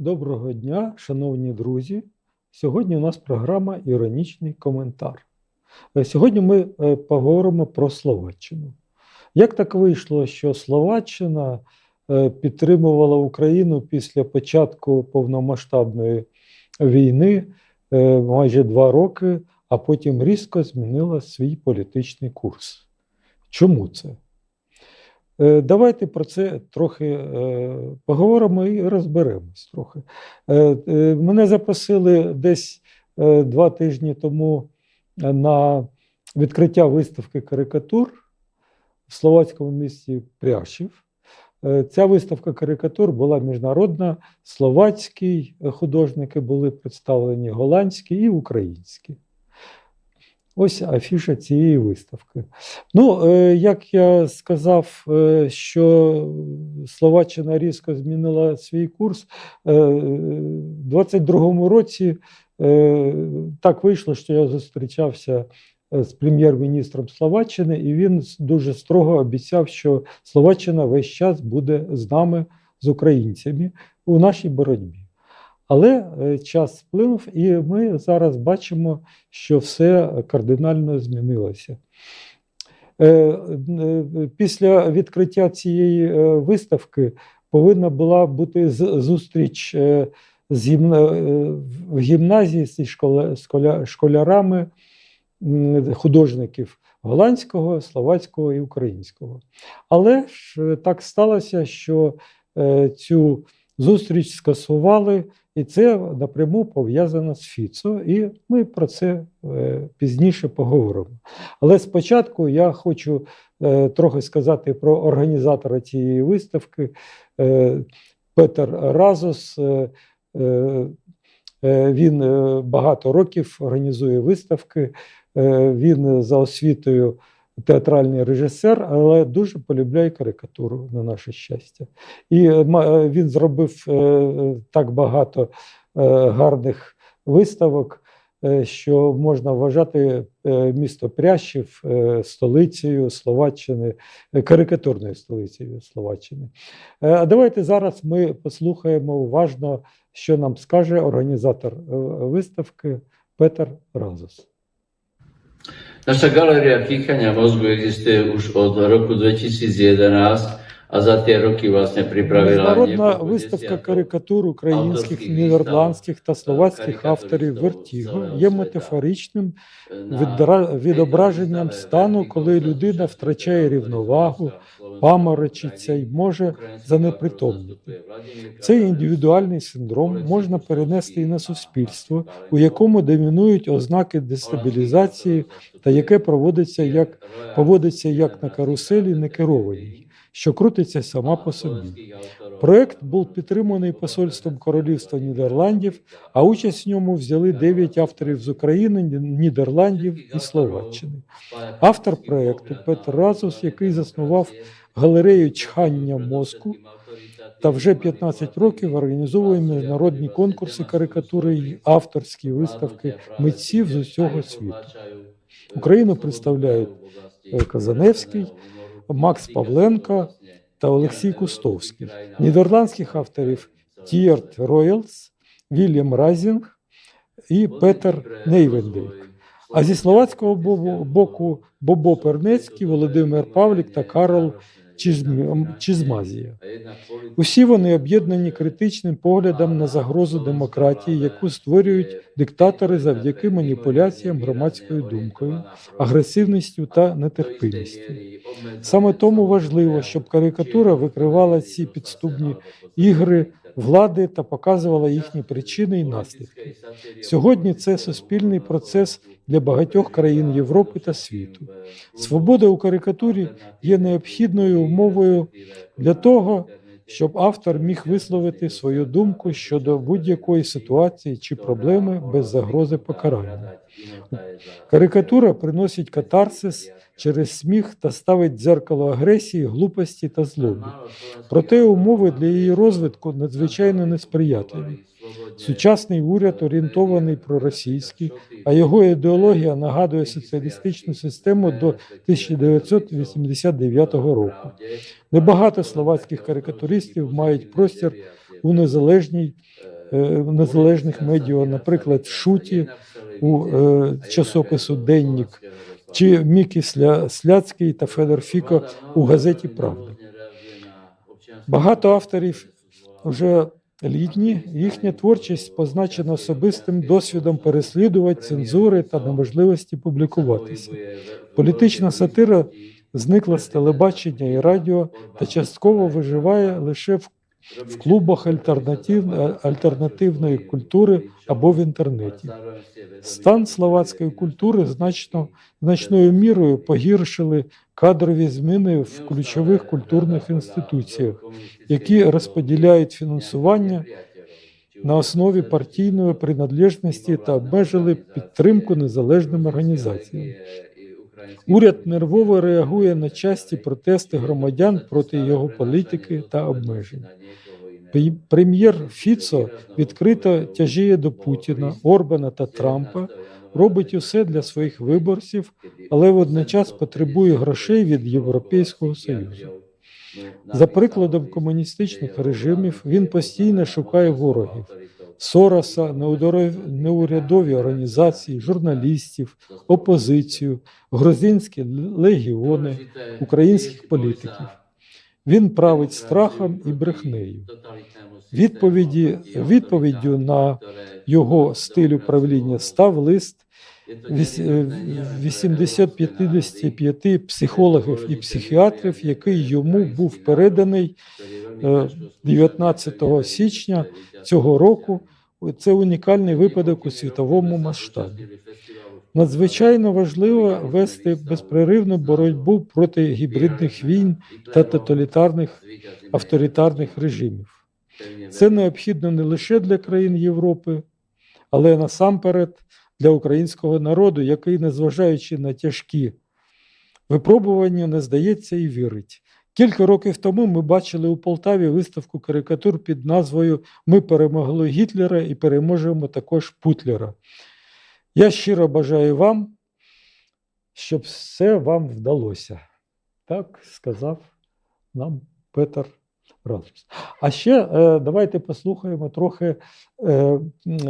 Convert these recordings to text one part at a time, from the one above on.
Доброго дня, шановні друзі. Сьогодні у нас програма Іронічний коментар. Е, Сьогодні ми е, поговоримо про Словаччину. Як так вийшло, що Словаччина е, підтримувала Україну після початку повномасштабної війни майже два роки, а потім різко змінила свій політичний курс? Чому це? Е, Давайте про це трохи е, поговоримо і розберемось трохи. Е, Мене запросили десь два тижні тому на відкриття виставки карикатур в словацькому місті Пряшів. Ця виставка карикатур була міжнародна, словацькі художники були представлені, голландські і українські. Ось афіша цієї виставки. Ну, е, як я сказав, е, що Словаччина різко змінила свій курс, е, в 22-му році так вийшло, що я зустрічався з прем'єр-міністром Словаччини, і він дуже строго обіцяв, що Словаччина весь час буде з нами, з українцями у нашій боротьбі. Але е, час сплинув, і ми зараз бачимо, що все кардинально змінилося. Е, е, Після відкриття цієї виставки повинна була бути з- зустріч з в гімназії школя- школярами художників голландського, словацького і українського. Але ж так сталося, що цю зустріч скасували, і це напряму пов'язано з Фіцо, і ми про це е, пізніше поговоримо. Але спочатку я хочу е, трохи сказати про організатора цієї виставки е, Петер Разос. Він багато років організує виставки. Він за освітою театральний режисер, але дуже полюбляє карикатуру на наше щастя. І е, е, він зробив е, так багато гарних виставок, що можна вважати місто Прящів столицею Словаччини, карикатурною столицею Словаччини. А давайте зараз ми послухаємо уважно, що нам скаже організатор виставки Петер Разус. Naša galéria Píchania mozgu existuje už od roku 2011 a za ті роки власне приправила Міжнародна виставка карикатур українських, нідерландських та словацьких авторів Вертіго є метафоричним відображенням стану, коли людина втрачає рівновагу, паморочиться і може Владимир Цей індивідуальний синдром можна перенести і на суспільство, у якому домінують ознаки дестабілізації та яке проводиться як поводиться як на каруселі некерованій, що крутиться сама по собі. Проект був підтриманий посольством Королівства Нідерландів, а участь в ньому взяли 9 авторів з України, Нідерландів і Словаччини. Автор проекту Петр Разус, який заснував галерею чхання мозку та вже 15 років організовує міжнародні конкурси карикатури й авторські виставки митців з усього світу. Україну представляють е, Казаневський, Макс Павленко та Олексій Кустовський. Нідерландських авторів Тієрт Роялс, Вільям Разінг і Петер Нейвендейк. А зі словацького боку Бобо Пернецький, Володимир Павлік та Карл Чизмазія. Усі вони об'єднані критичним поглядом на загрозу демократії, яку створюють диктатори завдяки маніпуляціям громадською думкою, агресивністю та нетерпимістю. Саме тому важливо, щоб карикатура викривала ці підступні ігри влади та показувала їхні причини і наслідки. Сьогодні це суспільний процес для багатьох країн Європи та світу. Свобода у карикатурі є необхідною умовою для того, щоб автор міг висловити свою думку щодо будь-якої ситуації чи проблеми без загрози покарання. Карикатура приносить катарсис через сміх та ставить дзеркало агресії, глупості та злоби. Проте умови для її розвитку надзвичайно несприятливі. Сучасний уряд орієнтований проросійський, а його ідеологія нагадує соціалістичну систему до 1989 року. Небагато словацьких карикатуристів мають простір у незалежній, е, незалежних медіа, наприклад, Шуті, у е, часопису Деннік, чи Мікі Сля, Сляцький та Федор Фіко у газеті Правда. Багато авторів вже літні, їхня творчість позначена особистим досвідом переслідувань, цензури та неможливості публікуватися. Політична сатира зникла з телебачення і радіо та частково виживає лише в, в клубах альтернатив, альтернативної культури або в інтернеті. Стан словацької культури значно, значною мірою погіршили кадрові зміни в ключових культурних інституціях, які розподіляють фінансування на основі партійної приналежності та обмежили підтримку незалежним організаціям. Уряд нервово реагує на часті протести громадян проти його політики та обмежень. Прем'єр- Прем'єр Фіцо відкрито тяжіє до Путіна, Орбана та Трампа, робить усе для своїх виборців, але водночас потребує грошей від Європейського Союзу. За прикладом комуністичних режимів він постійно шукає ворогів Сороса, неурядові організації, журналістів, опозицію, грузинські легіони, українських політиків. Він править страхом і брехнею. Відповіді, відповіддю на його стиль управління став лист віс- е, 855 психологів і психіатрів, який йому був переданий е, 19 січня цього року. Це унікальний випадок у світовому масштабі. Надзвичайно важливо вести безперервну боротьбу проти гібридних війн та тоталітарних авторитарних режимів. Це необхідно не лише для країн Європи, але насамперед для українського народу, який, незважаючи на тяжкі випробування, не здається і вірить. Кілька років тому ми бачили у Полтаві виставку карикатур під назвою Ми перемогли Гітлера і переможемо також Путлера. Я щиро бажаю вам, щоб все вам вдалося. Так сказав нам Петр Разус. А ще е, давайте послухаємо трохи е,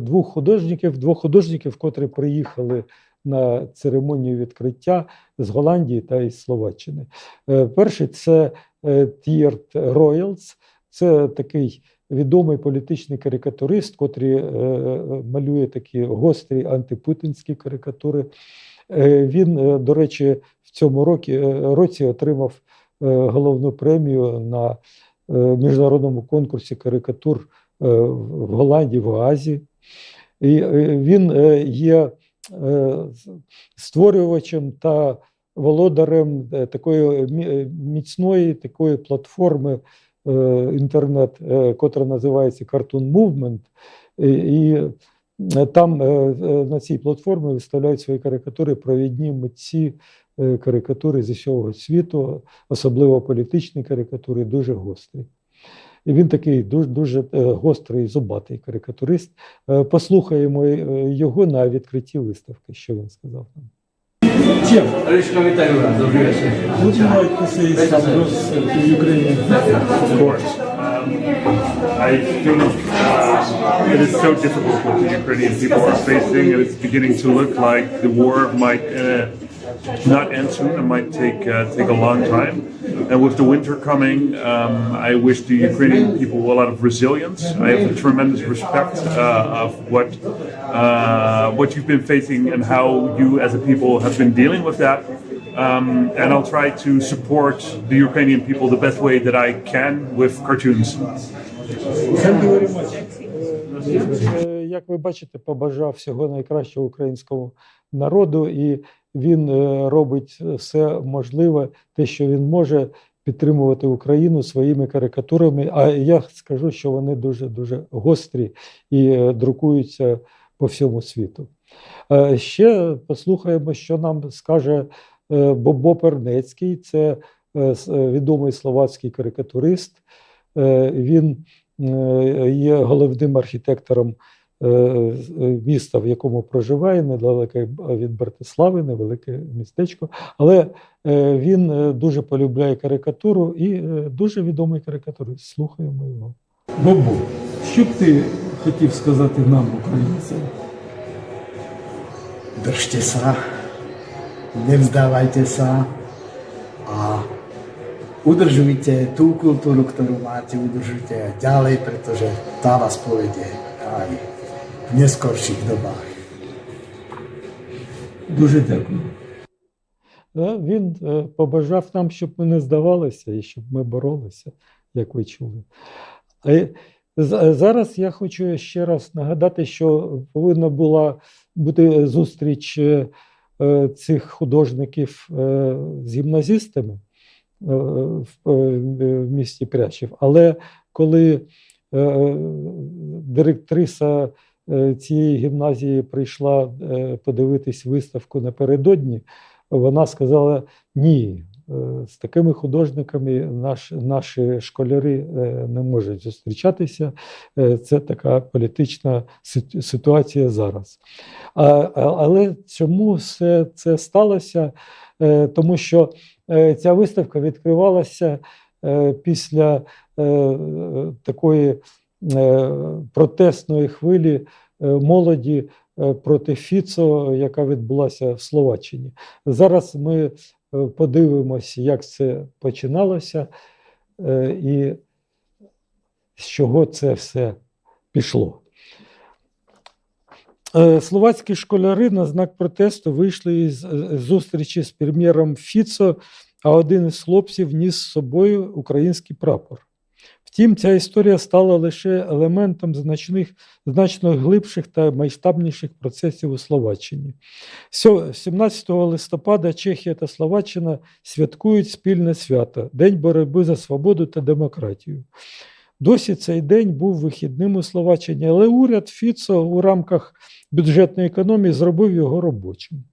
двох художників, двох художників, котрі приїхали на церемонію відкриття з Голландії та із Словаччини. Е, перший це Тієрт Роялс, це такий відомий політичний карикатурист, котрий е, е, малює такі гострі антипутінські карикатури. Е, Він, е, до речі, в цьому році, е, році отримав е, головну премію на е, міжнародному конкурсі карикатур е, в Голландії, в Оазі. І е, він е, є е, створювачем та володарем такої міцної такої платформи інтернет, е, котра називається Cartoon Movement. І, е, там е, е, на цій платформі виставляють свої карикатури провідні митці е, карикатури з усього світу, особливо політичні карикатури, дуже гострі. І він такий дуже, дуже е, гострий, зубатий карикатурист. Е, Послухаємо е, його на відкритті виставки, що він сказав нам. Чим? Eliško, vítaj u nás, dobrý večer. Would you like to say some words to Ukrainian? Of course. Um, I think uh, it is so difficult what the Ukrainian people are facing, and it's beginning to look like the war might uh, not end soon and might take uh, take a long time. And with the winter coming, um, I wish the Ukrainian people a lot of resilience. I have a tremendous respect uh, of what uh, what you've been facing and how you, as a people, have been dealing with that. Um, and I'll try to support the Ukrainian people the best way that I can with cartoons. Thank you very much. Е, Як ви бачите, побажав всього найкращого українському народу, і він е, робить все можливе, те, що він може підтримувати Україну своїми карикатурами. А я скажу, що вони дуже дуже гострі і е, друкуються по всьому світу. Е, Ще послухаємо, що нам скаже е, Бобо Пернецький, це е, е, відомий словацький карикатурист. Е, Він е, є головним архітектором е, е, міста, в якому проживає, недалеко від Братислави, невелике містечко. Але е, він е, дуже полюбляє карикатуру і е, дуже відомий карикатурист. Слухаємо його. Бобо, що б ти хотів сказати нам, українцям? Sa, nevzdávajte sa a udržujte tú kultúru, ktorú máte, udržujte aj ďalej, pretože tá vás povedie aj v neskorších dobách. Дуже дякую. Е, Він е, побажав нам, щоб ми не здавалися і щоб ми боролися, як ви чули. Е, Зараз я хочу ще раз нагадати, що повинна була бути зустріч цих художників з гімназістами в місті Прящів. Але коли директриса цієї гімназії прийшла е, подивитись виставку напередодні, вона сказала: ні, е, з такими художниками наш, наші школяри е, не можуть зустрічатися. Е, Це така політична ситуація зараз. Але чому все це сталося? Е, Тому що е, ця виставка відкривалася е, після е, такої е, протестної хвилі е, молоді е, проти Фіцо, яка відбулася в Словаччині. Зараз ми е, подивимося, як це починалося е, і з чого це все пішло. Е, Словацькі школяри на знак протесту вийшли із е, зустрічі з прем'єром Фіцо, а один із хлопців ніс з собою український прапор. Втім, ця історія стала лише елементом значних, значно глибших та масштабніших процесів у Словаччині. 17 листопада Чехія та Словаччина святкують спільне свято День боротьби за свободу та демократію. Досі цей день був вихідним у Словаччині, але уряд Фіцо у рамках бюджетної економії зробив його робочим.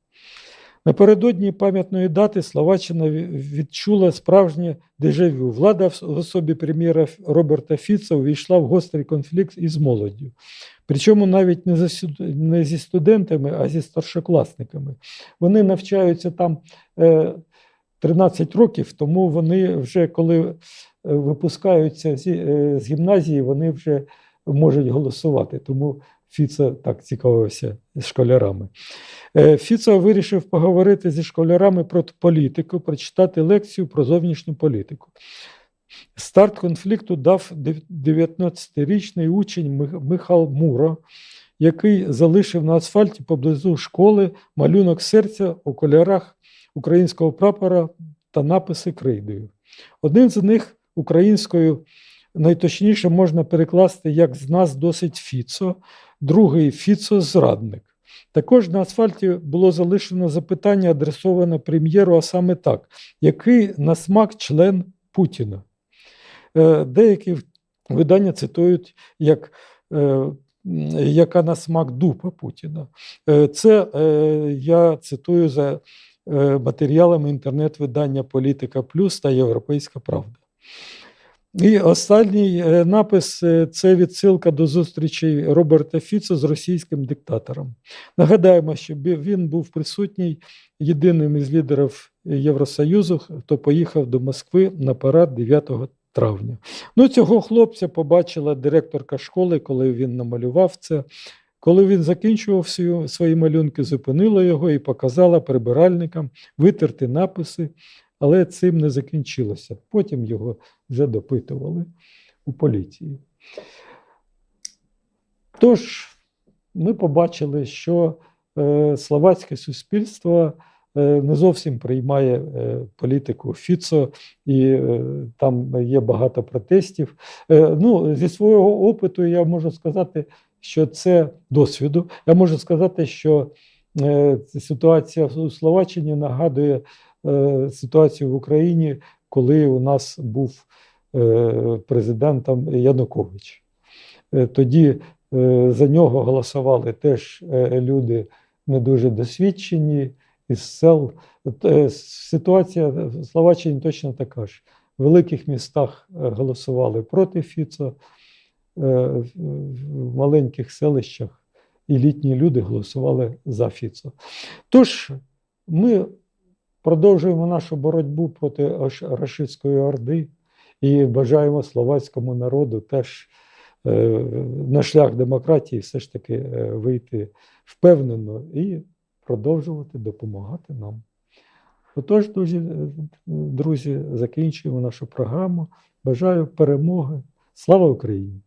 Напередодні пам'ятної дати Словаччина відчула справжнє дежавю. Влада в особі прем'єра Роберта Фіца увійшла в гострий конфлікт із молоддю. Причому навіть не, зі студентами, а зі старшокласниками. Вони навчаються там е, 13 років, тому вони вже коли е, випускаються е, з гімназії, вони вже можуть голосувати. Тому Фіца так цікавився з школярами. Е, Фіцо вирішив поговорити зі школярами про політику, прочитати лекцію про зовнішню політику. Старт конфлікту дав 19-річний учень Михал Муро, який залишив на асфальті поблизу школи малюнок серця у кольорах українського прапора та написи крейдою. Один з них українською найточніше можна перекласти як з нас досить Фіцо, другий Фіцо зрадник. Також на асфальті було залишено запитання, адресоване прем'єру, а саме так: який на смак член Путіна? Е, Деякі видання цитують як е, яка на смак дупа Путіна. Е, Це я цитую за матеріалами інтернет-видання Політика Плюс та Європейська Правда. І останній е, напис е, це відсилка до зустрічі Роберта Фіцо з російським диктатором. Нагадаємо, що він був присутній єдиним із лідерів Євросоюзу, хто поїхав до Москви на парад 9 травня. Ну, цього хлопця побачила директорка школи, коли він намалював це. Коли він закінчував свої малюнки, зупинила його і показала прибиральникам витерти написи, але цим не закінчилося. Потім його вже допитували у поліції. Тож, ми побачили, що е, словацьке суспільство е, не зовсім приймає е, політику Фіцо, і там є багато протестів. Ну, зі свого опиту я можу сказати, що це досвіду. Я можу сказати, що ситуація у Словаччині нагадує ситуацію в Україні, коли у нас був е, президентом Янукович. Е, Тоді е, за нього голосували теж е, люди не дуже досвідчені із сел. Е, Ситуація в Словаччині точно така ж. В великих містах е, голосували проти Фіцо, е, в маленьких селищах і літні люди голосували за Фіцо. Тож ми продовжуємо нашу боротьбу проти аш- рашистської орди І бажаємо словацькому народу теж е, на шлях демократії все ж таки е, вийти впевнено і продовжувати допомагати нам. Отож, друзі, е, друзі, закінчуємо нашу програму. Бажаю перемоги. Слава Україні!